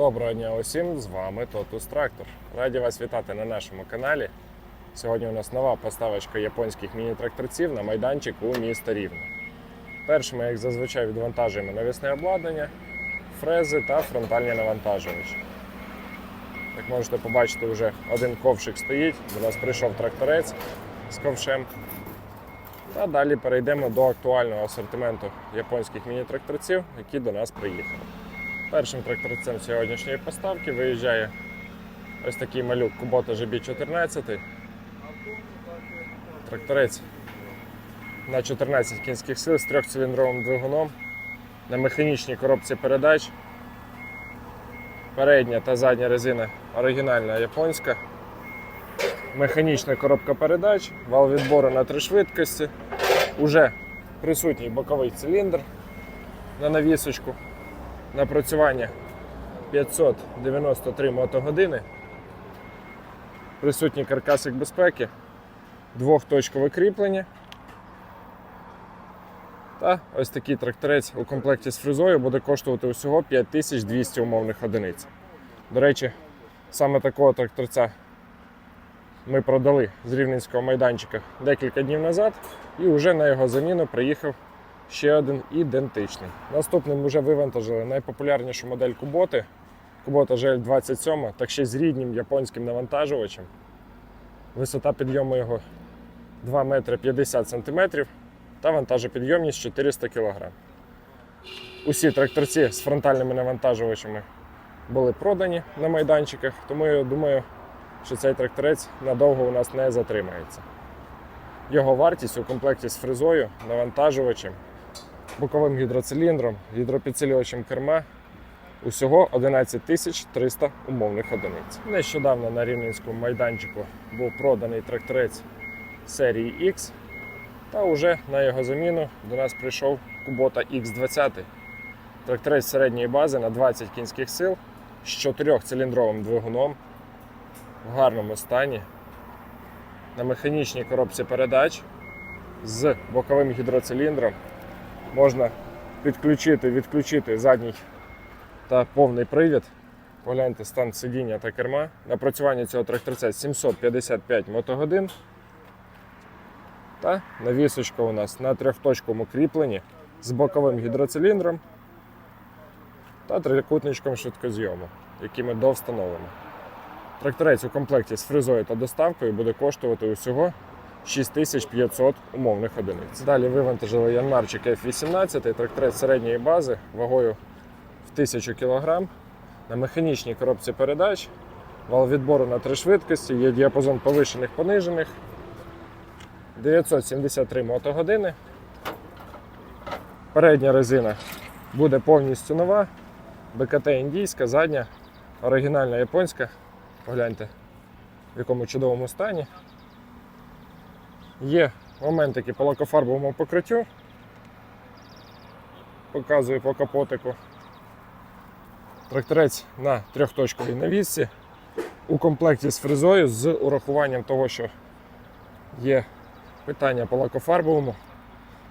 Доброго дня усім, з вами Тотус Трактор. Раді вас вітати на нашому каналі. Сьогодні у нас нова поставочка японських міні-тракторців на майданчику у місто Рівне. Першим ми, як зазвичай, відвантажуємо навісне обладнання, фрези та фронтальні навантажувачі. Як можете побачити, вже один ковшик стоїть, до нас прийшов тракторець з ковшем. Та далі перейдемо до актуального асортименту японських міні-тракторців, які до нас приїхали. Першим тракторцем сьогоднішньої поставки виїжджає ось такий малюк Kubota GB14. Тракторець на 14 кінських сил з трьохциліндровим двигуном на механічній коробці передач. Передня та задня резина оригінальна японська. Механічна коробка передач, вал відбору на три швидкості. Уже присутній боковий циліндр на навісочку напрацювання 593 мотогодини, присутній каркасик безпеки, двохточкове кріплення. Та ось такий тракторець у комплекті з фрезою буде коштувати усього 5200 умовних одиниць. До речі, саме такого тракторця ми продали з рівненського майданчика декілька днів назад, і вже на його заміну приїхав ще один ідентичний. Наступним вже вивантажили найпопулярнішу модель Куботи Kubota GL27, так ще з ріднім японським навантажувачем. Висота підйому його 2 метри 50 см та вантажопідйомність 400 кг. Усі тракторці з фронтальними навантажувачами були продані на майданчиках, тому я думаю, що цей тракторець надовго у нас не затримається. Його вартість у комплекті з фрезою, навантажувачем боковим гідроциліндром, гідропідсилювачем керма. Усього 11 300 умовних одиниць. Нещодавно на рівненському майданчику був проданий тракторець серії X, та вже на його заміну до нас прийшов Kubota X20. Тракторець середньої бази на 20 кінських сил з 4-циліндровим двигуном в гарному стані, на механічній коробці передач з боковим гідроциліндром можна підключити, відключити задній та повний привід. Погляньте стан сидіння та керма. Напрацювання цього тракторця 755 мотогодин. Та навісочка у нас на трьохточковому кріпленні з боковим гідроциліндром та трикутничком швидкозйому, який ми довстановимо. Тракторець у комплекті з фрезою та доставкою буде коштувати усього 6500 умовних одиниць. Далі вивантажили Янмарчик F18, тракторець середньої бази вагою в 1000 кг на механічній коробці передач, вал відбору на три швидкості, є діапазон повишених понижених, 973 мотогодини. Передня резина буде повністю нова, БКТ індійська, задня, оригінальна японська. Погляньте, в якому чудовому стані. Є моментики по лакофарбовому покриттю. Показую по капотику. Тракторець на трьохточковій навісці. У комплекті з фрезою з урахуванням того, що є питання по лакофарбовому.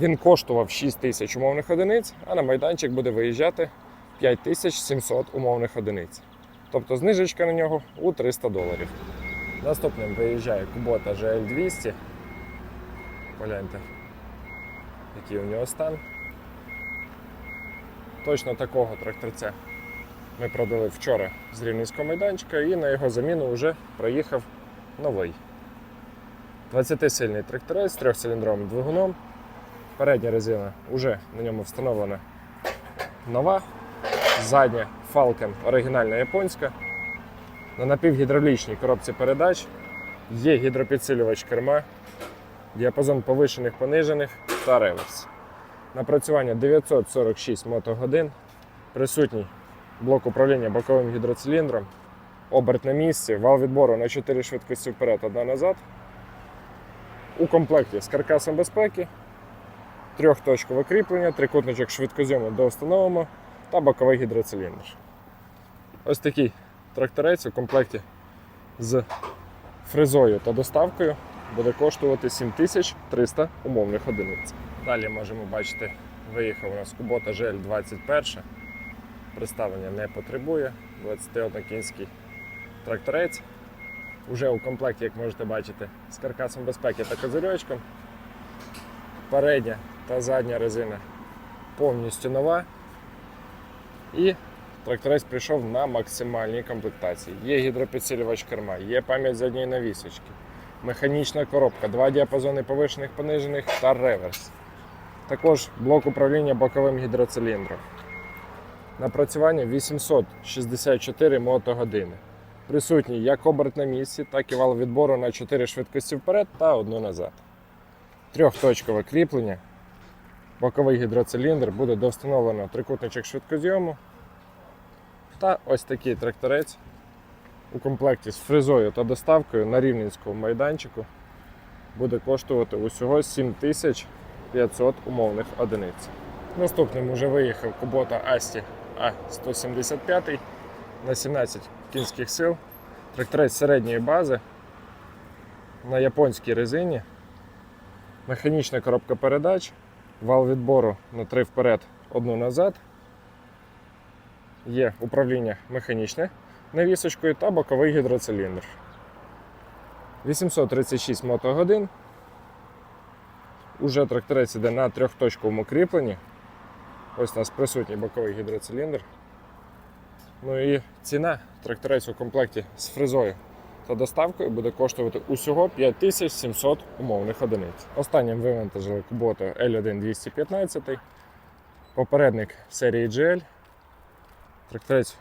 Він коштував 6 тисяч умовних одиниць, а на майданчик буде виїжджати 5700 умовних одиниць. Тобто знижечка на нього у 300 доларів. Наступним виїжджає Kubota GL200. Погляньте, який у нього стан. Точно такого тракторця ми продали вчора з рівненського майданчика і на його заміну вже проїхав новий. 20-сильний тракторець з трьохциліндровим двигуном. Передня резина вже на ньому встановлена нова. Задня Falcon оригінальна японська. На напівгідравлічній коробці передач є гідропідсилювач керма, діапазон повишених понижених та реверс. Напрацювання 946 мотогодин, присутній блок управління боковим гідроциліндром, оберт на місці, вал відбору на 4 швидкості вперед, одна назад. У комплекті з каркасом безпеки, трьохточкове кріплення, трикутничок швидкозйому довстановимо та боковий гідроциліндр. Ось такий тракторець у комплекті з фрезою та доставкою буде коштувати 7300 умовних одиниць. Далі можемо бачити, виїхав у нас Kubota GL21. представлення не потребує. 21 кінський тракторець. Уже у комплекті, як можете бачити, з каркасом безпеки та козирьочком. Передня та задня резина повністю нова. І тракторець прийшов на максимальній комплектації. Є гідропідсилювач керма, є пам'ять задньої навісочки, механічна коробка, два діапазони повишених, понижених та реверс. Також блок управління боковим гідроциліндром. Напрацювання 864 мотогодини. Присутній як оберт на місці, так і вал відбору на 4 швидкості вперед та одну назад. Трьохточкове кріплення. Боковий гідроциліндр буде довстановлено трикутничок швидкозйому. Та ось такий тракторець у комплекті з фрезою та доставкою на рівненському майданчику буде коштувати усього 7500 умовних одиниць. Наступним вже виїхав Кубота Асті А175 на 17 кінських сил. Тракторець середньої бази на японській резині. Механічна коробка передач, вал відбору на 3 вперед, одну назад. Є управління механічне навісочкою та боковий гідроциліндр. 836 мотогодин. Уже тракторець іде на трьохточковому кріпленні. Ось у нас присутній боковий гідроциліндр. Ну і ціна тракторець у комплекті з фрезою та доставкою буде коштувати усього 5700 умовних одиниць. Останнім вивантажили Kubota L1 215, попередник серії GL. Тракторець,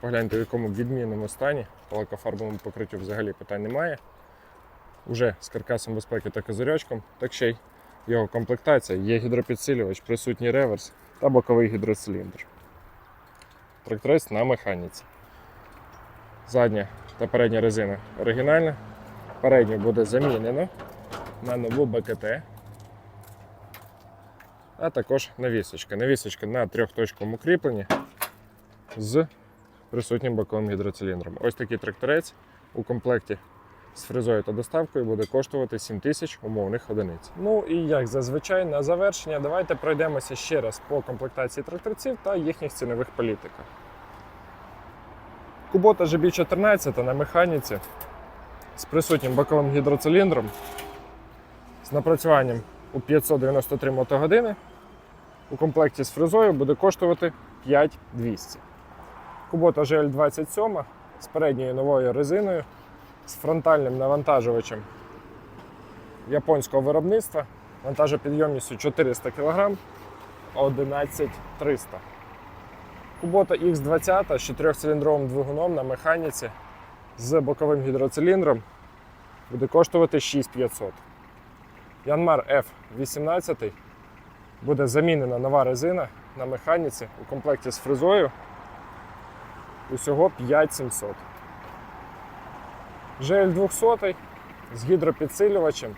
погляньте, в якому відмінному стані, по лакофарбовому покриттю взагалі питань немає. Уже з каркасом безпеки та козирьочком, так ще й його комплектація, є гідропідсилювач, присутній реверс та боковий гідроциліндр. Тракторець на механіці. Задня та передня резина оригінальна. Передню буде замінено на нову БКТ. А також навісочка. Навісочка на трьохточковому кріпленні з присутнім боковим гідроциліндром. Ось такий тракторець у комплекті з фрезою та доставкою буде коштувати 7 тисяч умовних одиниць. Ну і як зазвичай на завершення, давайте пройдемося ще раз по комплектації тракторців та їхніх цінових політиках. Кубота GB14 на механіці з присутнім боковим гідроциліндром з напрацюванням у 593 мотогодини у комплекті з фрезою буде коштувати 5200. Кубота GL27 з передньою новою резиною, з фронтальним навантажувачем японського виробництва, вантажопідйомністю 400 кг 11300. Кубота X20 з 4-циліндровим двигуном на механіці з боковим гідроциліндром буде коштувати 6500. Янмар F18 буде замінена нова резина на механіці у комплекті з фрезою усього 5700. GL 200 з гідропідсилювачем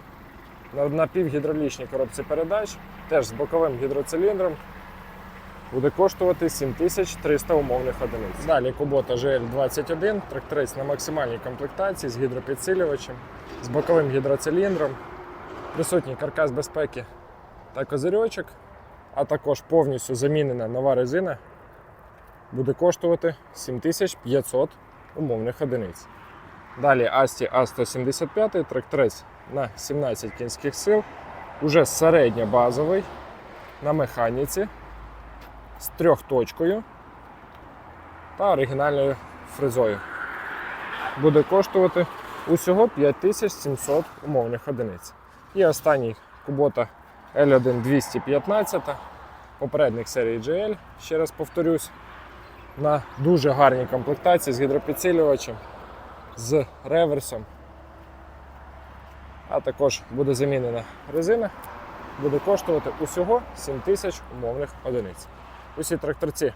на напівгідравлічній коробці передач, теж з боковим гідроциліндром, буде коштувати 7300 умовних одиниць. Далі Kubota GL21, тракторець на максимальній комплектації з гідропідсилювачем, з боковим гідроциліндром, присутній каркас безпеки та козирьочок, а також повністю замінена нова резина буде коштувати 7500 умовних одиниць. Далі Asti A175, тракторець на 17 кінських сил, уже середньобазовий на механіці з трьохточкою та оригінальною фрезою. Буде коштувати усього 5700 умовних одиниць. І останній Kubota L1 215, попередник серії GL, ще раз повторюсь, на дуже гарній комплектації з гідропідсилювачем, з реверсом. А також буде замінена резина, буде коштувати усього 7000 умовних одиниць. Усі тракторці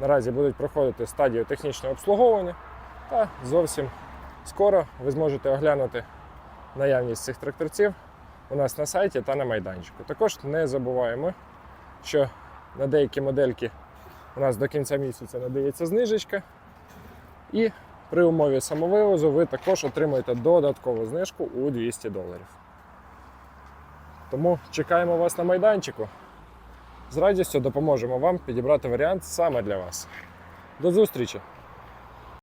наразі будуть проходити стадію технічного обслуговування, та зовсім скоро ви зможете оглянути наявність цих тракторців у нас на сайті та на майданчику. Також не забуваємо, що на деякі модельки у нас до кінця місяця надається знижечка. І при умові самовивозу ви також отримаєте додаткову знижку у 200 доларів. Тому чекаємо вас на майданчику. З радістю допоможемо вам підібрати варіант саме для вас. До зустрічі!